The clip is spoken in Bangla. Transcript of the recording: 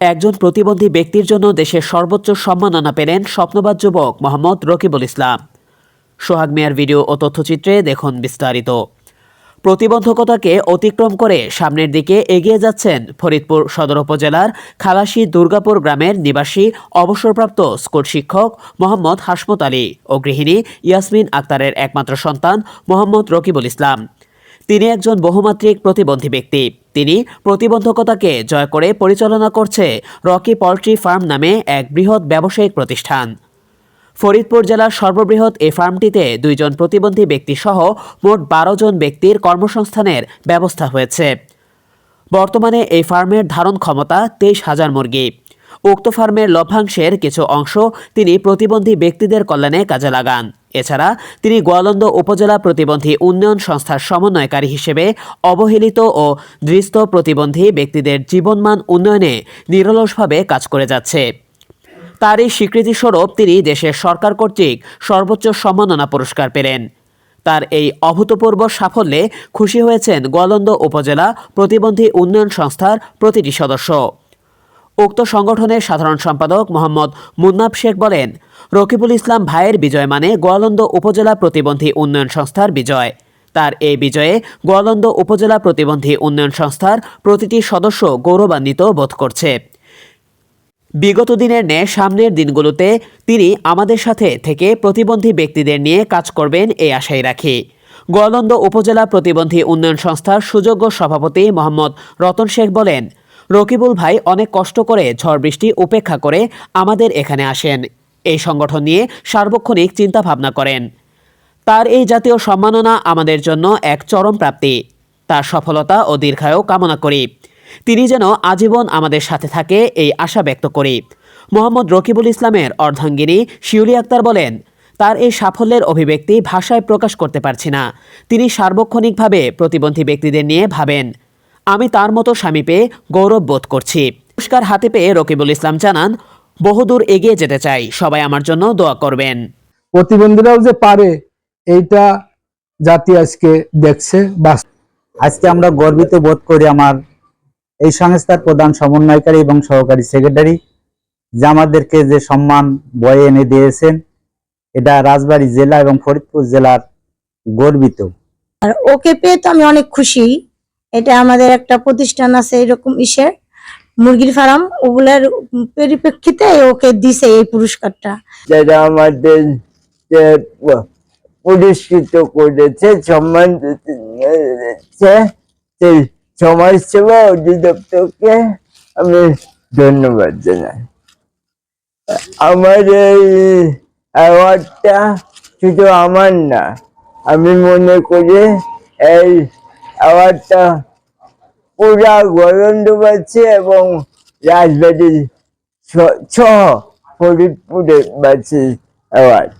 একজন প্রতিবন্ধী ব্যক্তির জন্য দেশের সর্বোচ্চ সম্মাননা পেলেন স্বপ্নবাদ যুবক মোহাম্মদ রকিবুল ইসলাম। সোহাগ মিয়ার ভিডিও ও তথ্যচিত্রে দেখুন বিস্তারিত। প্রতিবন্ধকতাকে অতিক্রম করে সামনের দিকে এগিয়ে যাচ্ছেন ফরিদপুর সদর উপজেলার খালাসি দুর্গাপুর গ্রামের নিবাসী অবসরপ্রাপ্ত স্কুল শিক্ষক মোহাম্মদ হাসমত আলী ও গৃহিণী ইয়াসমিন আক্তারের একমাত্র সন্তান মোহাম্মদ রকিবুল ইসলাম। তিনি একজন বহুমাত্রিক প্রতিবন্ধী ব্যক্তি। তিনি প্রতিবন্ধকতাকে জয় করে পরিচালনা করছে রকি পল্ট্রি ফার্ম নামে এক বৃহৎ ব্যবসায়িক প্রতিষ্ঠান। ফরিদপুর জেলার সর্ববৃহৎ এই ফার্মটিতে দুইজন প্রতিবন্ধী ব্যক্তিসহ মোট বারো জন ব্যক্তির কর্মসংস্থানের ব্যবস্থা হয়েছে। বর্তমানে এই ফার্মের ধারণ ক্ষমতা তেইশ হাজার মুরগি। উক্ত ফার্মের লভ্যাংশের কিছু অংশ তিনি প্রতিবন্ধী ব্যক্তিদের কল্যাণে কাজে লাগান। এছাড়া তিনি গোয়ালন্দ উপজেলা প্রতিবন্ধী উন্নয়ন সংস্থার সমন্বয়কারী হিসেবে অবহেলিত ও দৃষ্ট প্রতিবন্ধী ব্যক্তিদের জীবনমান উন্নয়নে নিরলসভাবে কাজ করে যাচ্ছে। তার এই স্বীকৃতিস্বরূপ তিনি দেশের সরকার কর্তৃক সর্বোচ্চ সম্মাননা পুরস্কার পেলেন। তার এই অভূতপূর্ব সাফল্যে খুশি হয়েছেন গোয়ালন্দ উপজেলা প্রতিবন্ধী উন্নয়ন সংস্থার প্রতিটি সদস্য। উক্ত সংগঠনের সাধারণ সম্পাদক মোহাম্মদ মুন্নাব শেখ বলেন, রকিবুল ইসলাম ভাইয়ের বিজয় মানে গোয়ালন্দ উপজেলা প্রতিবন্ধী উন্নয়ন সংস্থার বিজয়। তার এই বিজয়ে গোয়ালন্দ উপজেলা প্রতিবন্ধী উন্নয়ন সংস্থার প্রতিটি সদস্য গৌরবান্বিত বোধ করছে। বিগত দিনের ন্যায় সামনের দিনগুলোতে তিনি আমাদের সাথে থেকে প্রতিবন্ধী ব্যক্তিদের নিয়ে কাজ করবেন এই আশাই রাখি। গোয়ালন্দ উপজেলা প্রতিবন্ধী উন্নয়ন সংস্থার সুযোগ্য সভাপতি মোহাম্মদ রতন শেখ বলেন রকিবুল ভাই অনেক কষ্ট করে ঝড় বৃষ্টি উপেক্ষা করে আমাদের এখানে আসেন। এই সংগঠন নিয়ে সার্বক্ষণিক চিন্তা ভাবনা করেন। তার এই জাতীয় সম্মাননা আমাদের জন্য এক চরম প্রাপ্তি। তার সফলতা ও দীর্ঘায়ু কামনা করি। তিনি যেন আজীবন আমাদের সাথে থাকে এই আশা ব্যক্ত করি। মোহাম্মদ রকিবুল ইসলামের অর্ধাঙ্গিনী শিউলি আক্তার বলেন, তার এই সাফল্যের অভিব্যক্তি ভাষায় প্রকাশ করতে পারছি না। তিনি সার্বক্ষণিকভাবে প্রতিবন্ধী ব্যক্তিদের নিয়ে ভাবেন। আমি তার মতো স্বামী পেয়ে গৌরব বোধ করছি। পুরস্কার হাতে পেয়ে রকিবুল ইসলাম জানান বহুদূর এগিয়ে যেতে চাই সবাই আমার জন্য দোয়া করবেন। প্রতিবন্ধীরাও যে পারে এইটা জাতি আজকে দেখছে বা আজকে আমরা গর্বিত বোধ করি আমার এই সংস্থার প্রধান সমন্বয়কারী এবং সহকারী সেক্রেটারি যে আমাদেরকে যে সম্মান বয়ে এনে দিয়েছেন এটা রাজবাড়ী জেলা এবং ফরিদপুর জেলার গর্বিত। আর ওকে পেয়ে তো আমি অনেক খুশি। এটা আমাদের একটা প্রতিষ্ঠান আছে এরকম ইসের, মুরগির ফার্ম। ওগুলার পরিপ্রেক্ষিতে ওকে দিছে এই পুরস্কারটা। যারা আমাদের পুরস্কৃত করেছে, সম্মান সমাজসেবা অধিদপ্তরকে আমি ধন্যবাদ জানাই। আমার এই অ্যাওয়ার্ডটা শুধু আমার না, আমি মনে করি এই অ্যাওয়ার্ডটা পুরা গোলন্দবাসী এবং রাজবাড়ি ছ- সহ ফরিদপুরের বাসী অ্যাওয়ার্ড